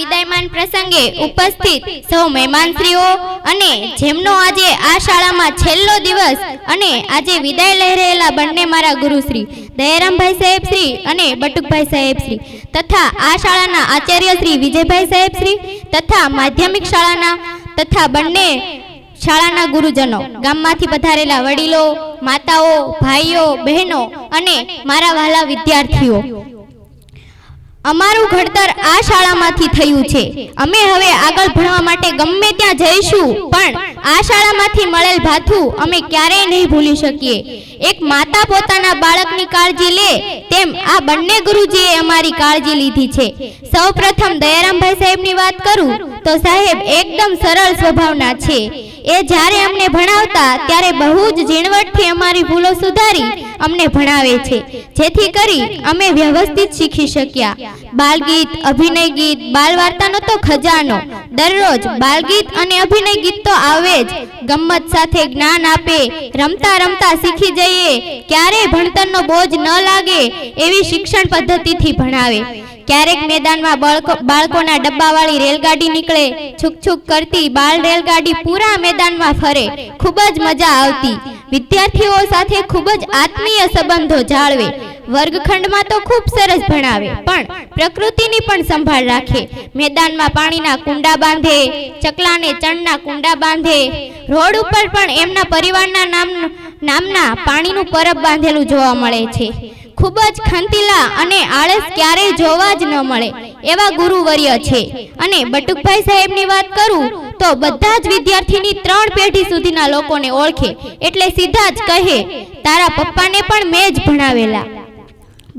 વિદાયમાન પ્રસંગે ઉપસ્થિત સૌ મહેમાનશ્રીઓ અને જેમનો આજે આ શાળામાં છેલ્લો દિવસ અને આજે વિદાય લઈ રહેલા બંને મારા ગુરુશ્રી, દયારામભાઈ સાહેબ શ્રી અને બટુકભાઈ સાહેબ શ્રી, તથા આ શાળાના આચાર્ય શ્રી વિજયભાઈ સાહેબ શ્રી, તથા માધ્યમિક શાળાના, તથા બંને શાળાના ગુરુજનો, ગામમાંથી પધારેલા વડીલો, માતાઓ, ભાઈઓ, બહેનો અને મારા વહાલા વિદ્યાર્થીઓ. અમારું ઘડતર આ શાળામાંથી થયું છે. અમે હવે આગળ ભણવા માટે ગમે ત્યાં જઈશું, પણ આ શાળામાંથી મળેલ ભાથું અમે ક્યારેય નહીં ભૂલી શકીએ. એક માતા પોતાના બાળકની કાળજી લે, તેમ આ બંને ગુરુજીએ અમારી કાળજી લીધી છે. સૌપ્રથમ દયારામભાઈ સાહેબની વાત કરું, તો સાહેબ એકદમ સરળ સ્વભાવના છે. એ જ્યારે અમને ભણાવતા, ત્યારે બહુ જ ઝીણવટથી અમારી ભૂલો સુધારી અમને ભણાવે છે. જેથી કરી અમે વ્યવસ્થિત શીખી શક્યા. બાલગીત, અભિનય ગીત બાલ વાર્તાનો તો ખજાનો. દરરોજ બાલગીત અને અભિનય ગીત તો આવે જ. ગમ્મત સાથે જ્ઞાન આપે, રમતા રમતા શીખી જઈએ. ક્યારેય ભણતરનો બોજ ન લાગે, એવી શિક્ષણ પદ્ધતિથી ભણાવે. ક્યારેક મેદાનમાં બાળકો બાળકોના ડબ્બાવાળી રેલગાડી નીકળે છુક છુક કરતી બાળ રેલગાડી પૂરા મેદાનમાં ફરે. ખૂબ જ મજા આવતી. વિદ્યાર્થીઓ સાથે ખૂબ જ આત્મીય સંબંધો જાળવે. વર્ગખંડમાં તો ખૂબ સરસ ભણાવે, પણ પ્રકૃતિની પણ સંભાળ રાખે. મેદાનમાં પાણીના કુંડા બાંધે, ચકલાને ચણના કુંડા બાંધે. રોડ ઉપર પણ એમના પરિવારના નામ નામના પાણીનું પરબ બાંધેલું જોવા મળે છે. ખૂબ જ ખંતીલા અને આળસ ક્યારેય જોવા જ ન મળે, એવા ગુરુવર્ય છે. અને બટુકભાઈ સાહેબની વાત કરું, તો બધા જ વિદ્યાર્થીની ત્રણ પેઢી સુધીના લોકોને ઓળખે, એટલે સીધા જ કહે, તારા પપ્પાને પણ મેં જ ભણાવેલા.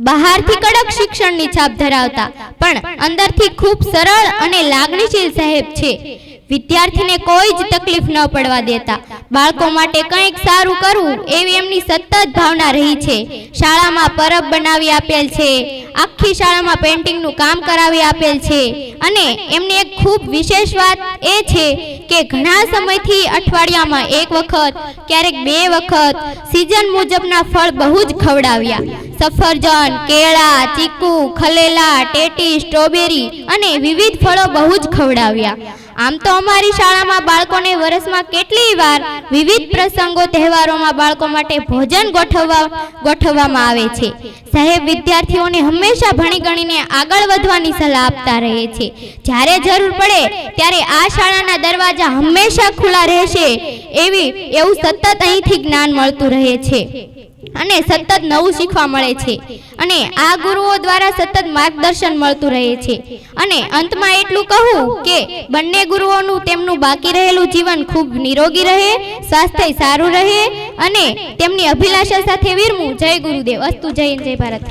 બહારથી કડક શિક્ષણની છાપ ધરાવતા, પણ અંદરથી ખૂબ સરળ અને લાગણીશીલ સાહેબ છે. વિદ્યાર્થીને કોઈ જ તકલીફ ન પડવા દેતા. બાળકો માટે કંઈક સારું કરવું એવી એમની સતત ભાવના રહી છે. શાળામાં પરબ બનાવી આપેલ છે. આખી શાળામાં પેન્ટિંગનું કામ કરાવી આપેલ છે. અને એમની એક ખૂબ વિશેષ વાત એ છે કે ઘણા સમયથી અઠવાડિયામાં એક વખત, ક્યારેક બે વખત, સિઝન મુજબના ફળ બહુ જ ખવડાવ્યા. સફરજન, કેળા, ચીકુ, ખલેલા ટેટી સ્ટ્રોબેરી અને વિવિધ ફળો બહુ જ ખવડાવ્યા. આમ તો અમારી શાળામાં બાળકોને વર્ષમાં કેટલી વાર વિવિધ પ્રસંગો, તહેવારોમાં બાળકો માટે ભોજન ગોઠવવા, ગોઠવવામાં આવે છે. સાહેબ, વિદ્યાર્થીઓને હંમેશા ભણી ગણીને આગળ વધવાની સલાહ આપતા રહે છે. જ્યારે જરૂર પડે ત્યારે આ શાળાના દરવાજા હંમેશા ખુલ્લા રહેશે એવી, એવું સતત અહીંથી જ્ઞાન મળતું રહે છે. અને સતત નવું શીખવા મળે છે. અને આ ગુરુઓ દ્વારા સતત માર્ગદર્શન મળતું રહે છે. અને અંતમાં એટલું કહું કે બંને ગુરુઓનું તેમનું બાકી રહેલું જીવન ખૂબ નિરોગી રહે, સ્વાસ્થ્ય સારું રહે અને તેમની અભિલાષા સાથે વીરમું. જય ગુરુદેવ. અસ્તુ જય જય ભારત.